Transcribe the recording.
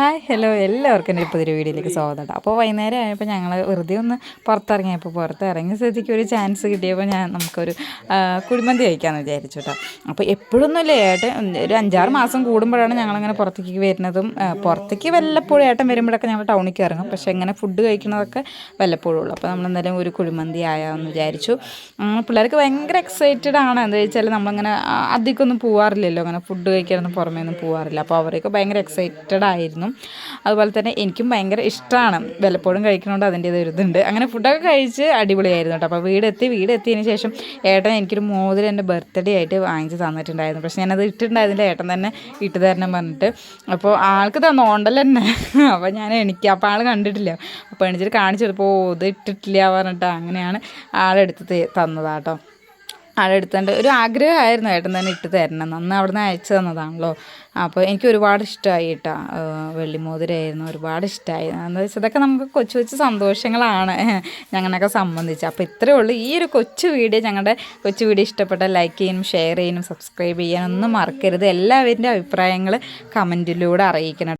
Hi hello എല്ലാവർക്കും എന്റെ പുതിയൊരു വീഡിയോയിലേക്ക് സ്വാഗതം അപ്പോൾ വൈകുന്നേരം ആയപ്പോൾ ഞങ്ങൾ വെറുതെ ഒന്ന് പുറത്തിറങ്ങിയപ്പോൾ പുറത്ത് ഇറങ്ങിയ സ്ഥിതിക്ക് ഒരു ചാൻസ് കിട്ടിയപ്പോൾ ഞാൻ നമുക്കൊരു കുഴിമന്തി കഴിക്കാമെന്ന് വിചാരിച്ചു കേട്ടോ. അപ്പോൾ എപ്പോഴൊന്നുമില്ല ഏട്ടൻ ഒരു അഞ്ചാറ് മാസം കൂടുമ്പോഴാണ് ഞങ്ങളങ്ങനെ പുറത്തേക്ക് വരുന്നതും പുറത്തേക്ക് വല്ലപ്പോഴും ഏട്ടൻ വരുമ്പോഴൊക്കെ ഞങ്ങൾ ടൗണിലേക്ക് ഇറങ്ങും. പക്ഷേ ഇങ്ങനെ ഫുഡ് കഴിക്കുന്നതൊക്കെ വല്ലപ്പോഴും ഉള്ളൂ. അപ്പോൾ നമ്മൾ എന്തായാലും ഒരു കുഴിമന്തി ആയാന്ന് വിചാരിച്ചു. പിള്ളേർക്ക് ഭയങ്കര എക്സൈറ്റഡ് ആണ്. എന്താ വെച്ചാൽ നമ്മളിങ്ങനെ അധികമൊന്നും പോവാറില്ലല്ലോ. അങ്ങനെ ഫുഡ് കഴിക്കാനൊന്നും പുറമേ ഒന്നും പോവാറില്ല. അപ്പോൾ അവരൊക്കെ ഭയങ്കര എക്സൈറ്റഡ് ആയിരുന്നു. അതുപോലെ തന്നെ എനിക്കും ഭയങ്കര ഇഷ്ടമാണ് വല്ലപ്പോഴും കഴിക്കണോണ്ട് അതിന്റെ ഒരു ഇതുണ്ട്. അങ്ങനെ ഫുഡൊക്കെ കഴിച്ച് അടിപൊളിയായിരുന്നു കേട്ടോ. അപ്പോൾ വീടെത്തി വീടെത്തിയതിന് ശേഷം ഏട്ടൻ എനിക്കൊരു മോതിരം എന്റെ ബർത്ത്ഡേ ആയിട്ട് വാങ്ങിച്ച് തന്നിട്ടുണ്ടായിരുന്നു. പക്ഷേ ഞാനത് ഇട്ടിട്ടുണ്ടായിരുന്നില്ല. ഏട്ടൻ തന്നെ ഇട്ട് തരണം പറഞ്ഞിട്ട്. അപ്പോൾ ആൾക്ക് തന്നോണ്ടല്ലോ തന്നെ. അപ്പോൾ ഞാൻ എനിക്ക് അപ്പോൾ ആൾ കണ്ടിട്ടില്ല. അപ്പോൾ എണിച്ചിട്ട് കാണിച്ചു കൊടുത്തപ്പോൾ ഇത് ഇട്ടിട്ടില്ല പറഞ്ഞിട്ട് അങ്ങനെയാണ് ആളെടുത്ത് തന്നതാട്ടോ ആളെടുത്തുകൊണ്ട് ഒരു ആഗ്രഹമായിരുന്നു ഏട്ടൻ തന്നെ ഇട്ട് തരണം. അന്ന് അവിടുന്ന് അയച്ചു തന്നതാണല്ലോ. അപ്പോൾ എനിക്ക് ഒരുപാട് ഇഷ്ടമായി കേട്ടോ. വെള്ളിമോതിരായിരുന്നു. ഒരുപാട് ഇഷ്ടമായി. എന്താ വെച്ചാൽ ഇതൊക്കെ നമുക്ക് കൊച്ചു കൊച്ചു സന്തോഷങ്ങളാണ്. ഞങ്ങളൊക്കെ സംബന്ധിച്ച്. അപ്പോൾ ഇത്രയേ ഉള്ളൂ. ഈ ഒരു കൊച്ചു വീഡിയോ ഞങ്ങളുടെ കൊച്ചു വീഡിയോ ഇഷ്ടപ്പെട്ട ലൈക്ക് ചെയ്യാനും ഷെയർ ചെയ്യാനും സബ്സ്ക്രൈബ് ചെയ്യാനും ഒന്നും മറക്കരുത്. എല്ലാവരുടെ അഭിപ്രായങ്ങൾ കമന്റിലൂടെ അറിയിക്കണം.